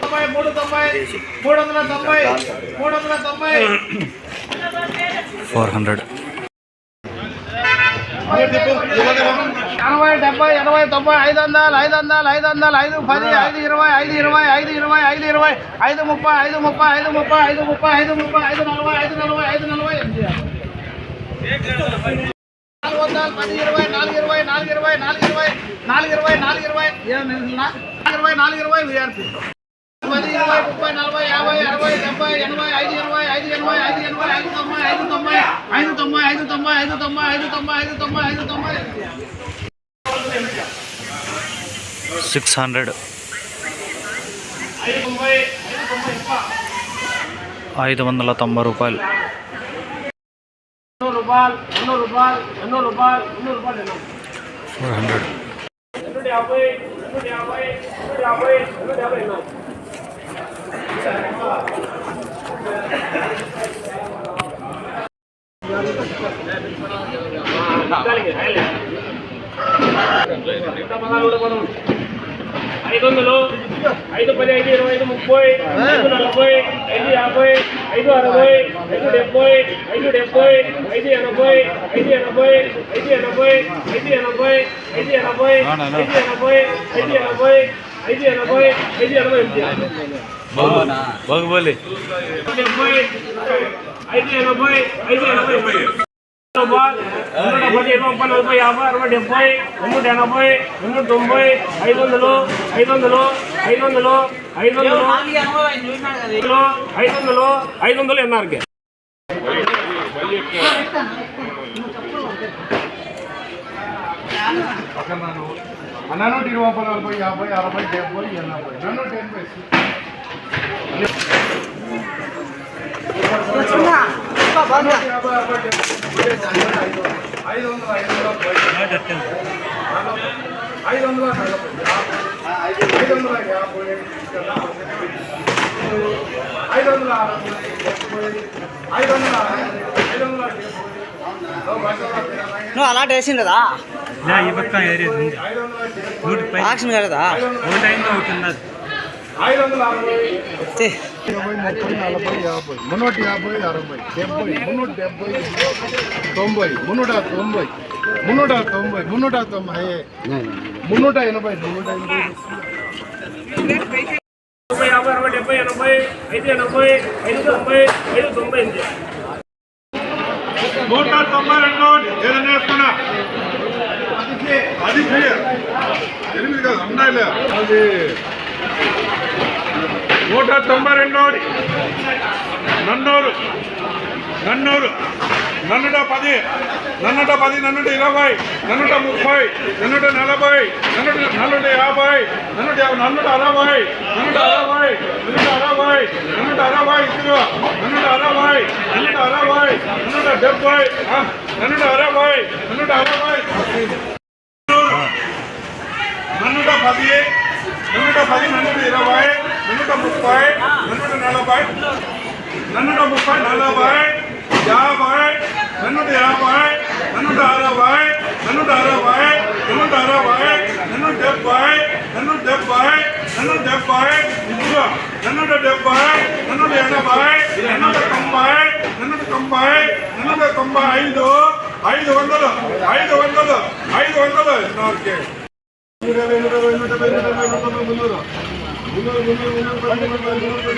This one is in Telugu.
తొంభై మూడు తొంభై మూడు వందల తొంభై మూడు ఫోర్ హండ్రెడ్ ఎనభై డెబ్బై ఎనభై తొంభై ఐదు వందలు ఐదు వందలు ఐదు వందలు ఐదు పది ఐదు ఇరవై ఐదు ఇరవై ఐదు ఇరవై ఐదు ఇరవై ఐదు ముప్పై ఐదు ముప్పై ఐదు ముప్పై ఐదు ముప్పై ఐదు ముప్పై ఐదు నలభై ఐదు నలభై ఐదు నలభై నాలుగు వందలు పది ఇరవై నాలుగు ఇరవై నాలుగు ఇరవై నాలుగు ఇరవై నాలుగు ఇరవై నాలుగు ఇరవై ఏం నిలుస్తున్నా? నాలుగు ఇరవై నాలుగు ఇరవై విఆర్పి ఇరవై ఐదు ఎనభై ఐదు తొంభై ఐదు తొంభై ఐదు తొంభై ఐదు తొంభై ఐదు తొంభై ఐదు తొంభై ఐదు తొంభై ఐదు తొంభై. Six hundred. ఐదు తొంభై తొంభై వందల తొంభై రూపాయలు. ఎన్నో రూపాయలు ఐదు వందలు ఐదు పది ఐదు ఇరవై ఐదు ముప్పై ఐదు నలభై ఐదు యాభై ఐదు అరవై ఐదు డెబ్బై ఐదు డెబ్బై ఐదు ఎనభై ఐదు ఎనభై ఐదు ఎనభై ఐదు ఎనభై ఐదు ఎనభై ఐదు ఎనభై ఐదు ఎనభై ఐదు ఎనభై ఐదు ఎనభై ఎనిమిది బాగుబోలే డెబ్బై ఐదు ఎనభై ఐదు ఎనభై రూపాయలు నూట ముప్పై నలభై యాభై అరవై డెబ్బై నూట ఎనభై నూట తొంభై ఐదు వందలు ఐదు వందలు ఐదు వందలు ఐదు వందలు ఐదు వందలు ఐదు వందలు ఎన్ఆర్కే నన్ను ఇరవై నలభై యాభై అరవై డెబ్బై ఎనభై. నన్ను అరవై డెబ్బై నువ్వు అలాంటి వేసిండదా ఈ పక్క ఏరియా ఉంది ఆక్షన్ ఒక టైంలో ఒకటి ఇరవై ముప్పై నలభై యాభై మున్నూట యాభై అరవై డెబ్బై మున్నూట డెబ్బై తొంభై మున్నూట తొంభై మున్నూట తొంభై మున్నూట తొంభై మున్నూట ఎనభై మున్నూట ఎనభై ముప్పై యాభై అరవై డెబ్బై ఎనభై ఐదు ఎనభై ఐదు తొంభై ఐదు తొంభై ఎనిమిది నూట తొంభై రెండు ఏదైనా వేసుకున్నా అది క్లియర్ ఎనిమిది కాదు అమ్మాయిలే అది నూట తొంభై రెండు నన్నూరు. నన్నూరు. నన్నుట పది. నన్నుట పది నన్నుట ఇరవై నన్నుట ముప్పై నన్నుట నలభై నన్నుట నన్నుట యాభై నన్నుట నన్నుట అరవై నన్నుట అరవై నన్నుట అరవై నన్నుట అరవై ఇదిగో. నన్నుట అరవై నన్నుట అరవై నన్నుట డెబ్బై నన్నుట అరవై నన్నుట అరవై. నన్నుట పది నన్నుట పది నన్నుట ఇరవై నూట ముప్పై నూట నలభై నూట ముప్పై నలభై యాభై నూట యాభై నూట అరవై నూట అరవై నూట అరవై నూట డెబ్బై నూట డెబ్బై నూట డెబ్బై ఇదిగో నూట డెబ్బై నూట ఎనభై నూట తొంభై నూట తొంభై నూట తొంభై ఐదు ఐదు వందలు ఐదు వందలు ఐదు వందలు ఇరవై ఇరవై నూట ఇరవై ಮುನ್ನೂರು ಮುನ್ನೂರು ಮುನ್ನೂರು ಮುನ್ನೂರು